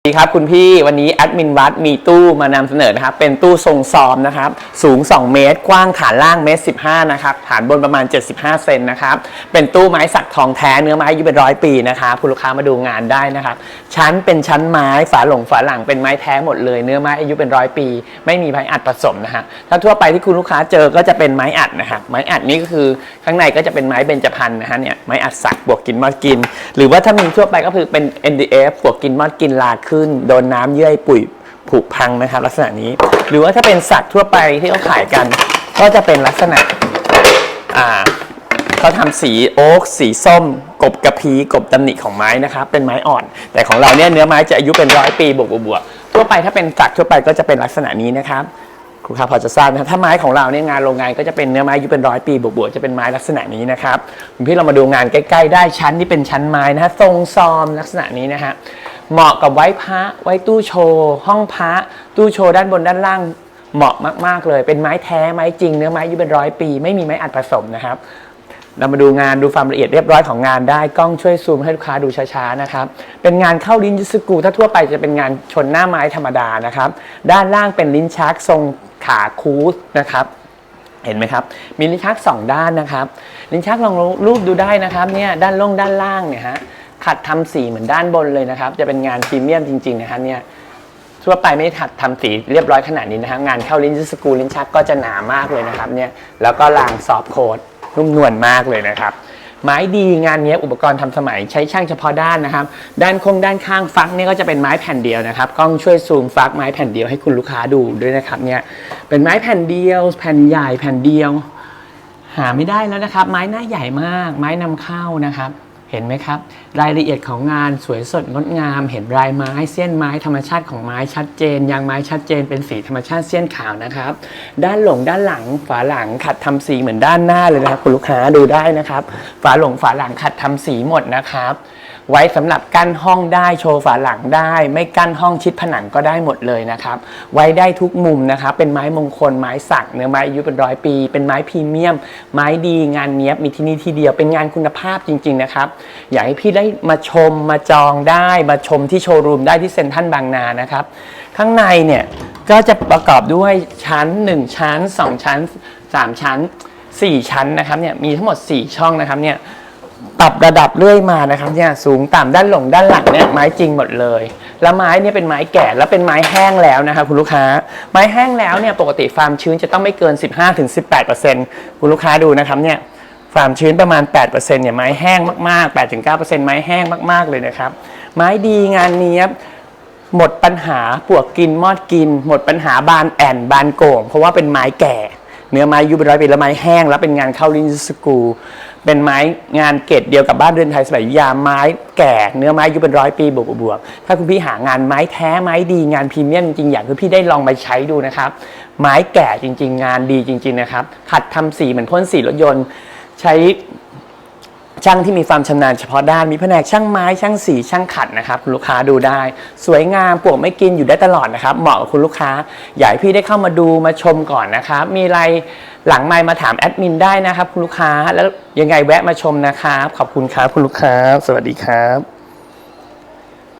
สวัสดีครับคุณพี่วันนี้แอดมินวัดมีตู้มานำเสนอนะครับ เป็นตู้ทรงซอมนะครับ สูง 2 เมตร กว้างฐานล่างเมตร15นะครับ ฐานบนประมาณ 75 เซนนะครับ เป็นตู้ไม้สักทองแท้เนื้อไม้อายุเป็นร้อยปีนะครับคุณลูกค้ามาดูงานได้นะครับ ชั้นเป็นชั้นไม้ฝาหลงฝาหลังเป็นไม้แท้หมดเลย เนื้อไม้อายุเป็นร้อยปี ไม่มีไม้อัดผสมนะฮะถ้าทั่วไปที่คุณลูกค้าเจอก็จะเป็นไม้อัดนะครับไม้อัดนี่ก็คือข้างในก็จะเป็นไม้เบญจพรรณนะฮะเนี่ยไม้อัดสักบวกกินมอดกิน หรือว่าถ้ามีทั่วไปก็คือเป็น NDF บวกกินมอดกินลาขึ้น โดนน้ำเยื่อปุ๋ยผุพังนะครับ ลักษณะนี้ หรือว่าถ้าเป็นสักทั่วไปที่เขาขายกัน ก็จะเป็นลักษณะอ่าเขาทำสีโอ๊กสีส้ม กบกระพีกบตำหนิของไม้นะครับ เป็นไม้อ่อน แต่ของเราเนี่ยเนื้อไม้จะอายุเป็นร้อยปีบวกบวกทั่วไปถ้าเป็นสักทั่วไปก็จะเป็นลักษณะนี้นะครับครูครับพอจะทราบนะถ้าไม้ของเราเนี่ยงานโรงงานก็จะเป็นเนื้อไม้อายุเป็นร้อยปีบวกๆจะเป็นไม้ลักษณะนี้นะครับพี่เรามาดูงานใกล้ ๆ ได้ชั้นที่เป็นชั้นไม้นะฮะทรงซอมลักษณะนี้นะฮะ เหมาะกับไว้พระไว้ตู้โชว์ห้องพระตู้โชว์ด้านบนด้านล่างเหมาะมาก ๆ เลย เป็นไม้แท้ไม้จริงเนื้อไม้อายุเป็นร้อยปี ไม่มีไม้อัดผสมนะครับ เรามาดูงานดูความละเอียดเรียบร้อยของงานได้กล้องช่วยซูมให้ลูกค้าดูช้าๆนะครับ เป็นงานเข้าลิ้นยูสกูถ้าทั่วไปจะเป็นงานชนหน้าไม้ธรรมดานะครับ ด้านล่างเป็นลิ้นชักทรงขาคูสนะครับเห็นไหมครับ มีลิ้นชักสองด้านนะครับ ลิ้นชักลองรูปดูได้นะครับเนี่ยด้านล่งด้านล่างเนี่ยฮะ ขัดทำสีเหมือนด้านบนเลยนะครับ จะเป็นงานพรีเมียมจริง ๆ นะฮะเนี่ยทั่วไปไม่ได้ถัดทำสีเรียบร้อยขนาดนี้นะฮะงานเข้าลิ้นสกูลิ้นชักก็จะหนามากเลยนะครับเนี่ยแล้วก็ลางซอฟโค้ดนุ่มนวลมากเลยนะครับไม้ดีงานนี้อุปกรณ์ทำสมัยใช้ช่างเฉพาะด้านนะครับ ด้านคงด้านข้างฟักเนี่ยก็จะเป็นไม้แผ่นเดียวนะครับกล้องช่วยซูมฟักไม้แผ่นเดียวให้คุณลูกค้าดูด้วยนะครับเนี่ยเป็นไม้แผ่นเดียว แผ่นใหญ่แผ่นเดียว หาไม่ได้แล้วนะครับ ไม้หน้าใหญ่มาก ไม้นำเข้านะครับ เห็นไหมครับ รายละเอียดของงานสวยสดงดงาม เห็นลายไม้เส้นไม้ธรรมชาติของไม้ชัดเจน ยางไม้ชัดเจนเป็นสีธรรมชาติเส้นขาวนะครับ ด้านหลงด้านหลังฝาหลังขัดทำสีเหมือนด้านหน้าเลยนะครับคุณลูกค้าดูได้นะครับ ฝาหลงฝาหลังขัดทำสีหมดนะครับ ไว้สำหรับกั้นห้องได้โชว์ฝาหลังได้ ไม่กั้นห้องชิดผนังก็ได้หมดเลยนะครับ ไว้ได้ทุกมุมนะครับ เป็นไม้มงคลไม้สักเนื้อไม้อายุเป็นร้อยปี เป็นไม้พรีเมียม ไม้ดีงานเนี้ยบมีที่นี่ที่เดียวเป็นงานคุณภาพจริง ๆ นะครับ อยากให้พี่ได้มาชมมาจองได้มาชมที่โชว์รูมได้ที่เซ็นทรัลบางนานะครับ ข้างในเนี่ยก็จะประกอบด้วยชั้น 1 ชั้น 2 ชั้น 3 ชั้น 4 ชั้นนะครับเนี่ยมีทั้งหมด 4 ช่องนะครับเนี่ย ปรับระดับเรื่อยมานะครับเนี่ยสูงต่ำด้านหลงด้านหลังเนี่ยไม้จริงหมดเลย แล้วไม้เนี่ยเป็นไม้แก่แล้วเป็นไม้แห้งแล้วนะครับคุณลูกค้า ไม้แห้งแล้วเนี่ยปกติความชื้นจะต้องไม่เกิน 15-18%คุณลูกค้าดูนะครับเนี่ยความชื้นประมาณ 8%เนี่ยไม้แห้งมาก ๆ 8-9%ไม้แห้งมาก ๆ เลยนะครับ ไม้ดีงานเนี้ยบหมดปัญหาปวกกินมอดกิน หมดปัญหาบานแอนบานโก่งเพราะว่าเป็นไม้แก่ เนื้อไม้ยุเป็นร้อยปีแล้วไม้แห้ง แล้วเป็นงานเข้าลินสกู เป็นไม้งานเกรดเดียวกับบ้านเรือนไทยสมัยอยุธยาไม้แก่เนื้อไม้อายุเป็นร้อยปีบวกบวกถ้าคุณพี่หางานไม้แท้ไม้ดีงานพรีเมียมจริงอยากคือพี่ได้ลองไปใช้ดูนะครับ ไม้แก่จริง ๆ งานดีจริง ๆ นะครับ ขัดทำสีเหมือนพ่นสีรถยนต์ ใช้ ช่างที่มีความชำนาญเฉพาะด้านมีแผนกช่างไม้ช่างสีช่างขัดนะครับคุณลูกค้าดูได้ สวยงามปลวกไม่กินอยู่ได้ตลอดนะครับ เหมาะกับคุณลูกค้า อยากให้พี่ได้เข้ามาดูมาชมก่อนนะครับ มีอะไรหลังไมล์มาถามแอดมินได้นะครับ คุณลูกค้าแล้วยังไงแวะมาชมนะครับขอบคุณครับคุณลูกค้า สวัสดีครับ